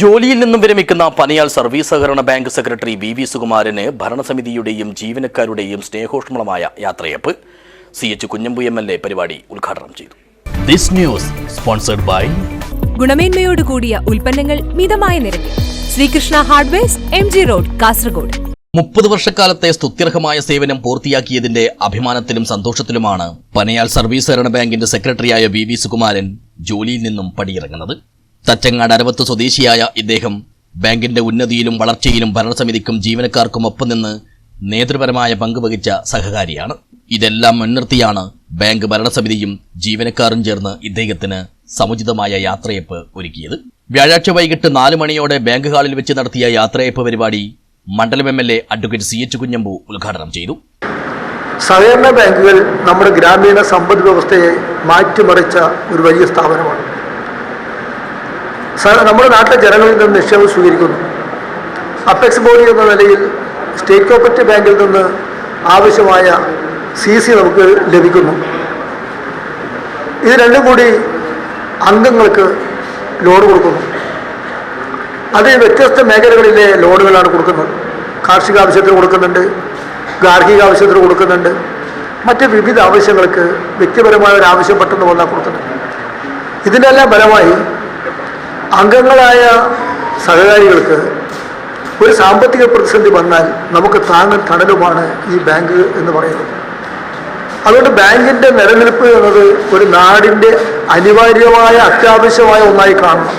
ജോലിയിൽ നിന്നും വിരമിക്കുന്ന പനിയാൽ സർവീസ് സഹകരണ ബാങ്ക് സെക്രട്ടറി വി വി സുകുമാരന് ഭരണസമിതിയുടെയും ജീവനക്കാരുടെയും സ്നേഹോഷ്മളമായ യാത്രയപ്പ്. C H Kunhambu M L A പരിപാടി ഉദ്ഘാടനം ചെയ്തു. ദിസ് ന്യൂസ് സ്പോൺസർഡ് ബൈ ഗുണമേന്മയോട് കൂടിയ ഉൽപ്പന്നങ്ങൾ മിതമായ നിരക്കിൽ. Srikrishna hardwares M G road Kasaragod. മുപ്പത് വർഷക്കാലത്തെ സ്തുത്യർഹമായ സേവനം പൂർത്തിയാക്കിയതിന്റെ അഭിമാനത്തിലും സന്തോഷത്തിലുമാണ് പനയാൽ സർവീസ് സഹകരണ ബാങ്കിന്റെ സെക്രട്ടറിയായ വി വി സുകുമാരൻ ജോലിയിൽ നിന്നും പടിയിറങ്ങുന്നത്. തച്ചങ്ങാട് അരവത്ത് സ്വദേശിയായ ഇദ്ദേഹം ബാങ്കിന്റെ ഉന്നതിയിലും വളർച്ചയിലും ഭരണസമിതിക്കും ജീവനക്കാർക്കും ഒപ്പം നിന്ന് നേതൃപരമായ പങ്ക് വഹിച്ച സഹകാരിയാണ്. ഇതെല്ലാം മുൻനിർത്തിയാണ് ബാങ്ക് ഭരണസമിതിയും ജീവനക്കാരും ചേർന്ന് ഇദ്ദേഹത്തിന് സമുചിതമായ യാത്രയപ്പ് ഒരുക്കിയത്. വ്യാഴാഴ്ച വൈകിട്ട് നാല് മണിയോടെ ബാങ്ക് ഹാളിൽ വെച്ച് നടത്തിയ യാത്രയപ്പ് പരിപാടി മണ്ഡലം M L A advocate C H Kunhambu ഉദ്ഘാടനം ചെയ്തു. സഹകരണ ബാങ്കുകൾ നമ്മുടെ ഗ്രാമീണ സമ്പദ് വ്യവസ്ഥയെ മാറ്റിമറിച്ച ഒരു വലിയ സ്ഥാപനമാണ്. നമ്മുടെ നാട്ടിലെ ജനങ്ങളിൽ നിന്ന് നിക്ഷേപം സ്വീകരിക്കുന്നു. അപ്പെക്സ് ബോഡി എന്ന നിലയിൽ സ്റ്റേറ്റ് കോപ്പറേറ്റീവ് ബാങ്കിൽ നിന്ന് ആവശ്യമായ സി സി നമുക്ക് ലഭിക്കുന്നു. ഇത് രണ്ടും കൂടി അംഗങ്ങൾക്ക് ലോൺ കൊടുക്കുന്നു. അത് വ്യത്യസ്ത മേഖലകളിലെ ലോണുകളാണ് കൊടുക്കുന്നത്. കാർഷിക ആവശ്യത്തിന് കൊടുക്കുന്നുണ്ട് ഗാർഹിക ആവശ്യത്തിന് കൊടുക്കുന്നുണ്ട്. മറ്റ് വിവിധ ആവശ്യങ്ങൾക്ക് വ്യക്തിപരമായ ഒരു ആവശ്യം പെട്ടെന്ന് വന്നാൽ കൊടുക്കുന്നുണ്ട്. ഇതിനെല്ലാം ഫലമായി അംഗങ്ങളായ സഹകാരികൾക്ക് ഒരു സാമ്പത്തിക പ്രതിസന്ധി വന്നാൽ നമുക്ക് താങ്ങും തണലുമാണ് ഈ ബാങ്ക് എന്ന് പറയുന്നത്. അതുകൊണ്ട് ബാങ്കിന്റെ നിലനിൽപ്പ് എന്നത് ഒരു നാടിന്റെ അനിവാര്യമായ അത്യാവശ്യമായ ഒന്നായി കാണണം.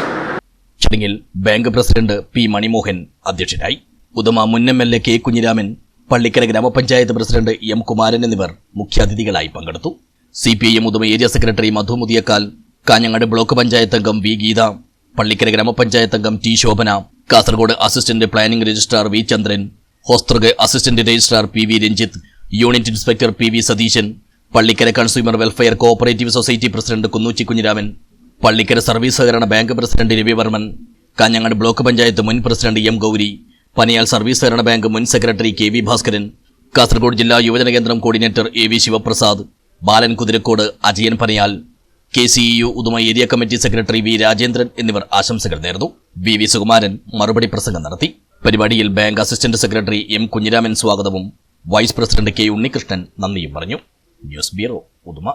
ചടങ്ങിൽ ബാങ്ക് പ്രസിഡന്റ് പി മണിമോഹൻ അധ്യക്ഷനായി ഉദമ മുൻ M L A K Kunhiraman Pallikkara ഗ്രാമപഞ്ചായത്ത് പ്രസിഡന്റ് എം കുമാരൻ എന്നിവർ മുഖ്യാതിഥികളായി പങ്കെടുത്തു. C P I M Uduma area secretary Madhu Muthiyakkal Kanhangad block panchayat അംഗം വി ഗീത പള്ളിക്കര ഗ്രാമപഞ്ചായത്ത് അംഗം T Shobhana Kasaragod assistant planning registrar V Chandran Hosdurg assistant registrar P V Ranjith unit inspector P V Satheesan Pallikkara consumer welfare cooperative society president Kunnuchi Kunhiraman Pallikkara service സഹകരണ bank president Ravivarman Kanhangad block panchayat മുൻ president M Gauri Panayal service സഹകരണ bank മുൻ secretary K V Bhaskaran Kasaragod ജില്ലാ യുവജന കേന്ദ്രം coordinator A V Sivaprasad Balan Kuthirakode Ajayan Panayal K C U Uduma area committee secretary V Rajendran എന്നിവർ ആശംസകൾ നേർന്നു. V V Sukumaran മറുപടി പ്രസംഗം നടത്തി. പരിപാടിയിൽ bank assistant secretary M Kunhiraman സ്വാഗതവും വൈസ് പ്രസിഡന്റ് കെ ഉണ്ണികൃഷ്ണൻ നന്ദിയും പറഞ്ഞു. News bureau Uduma.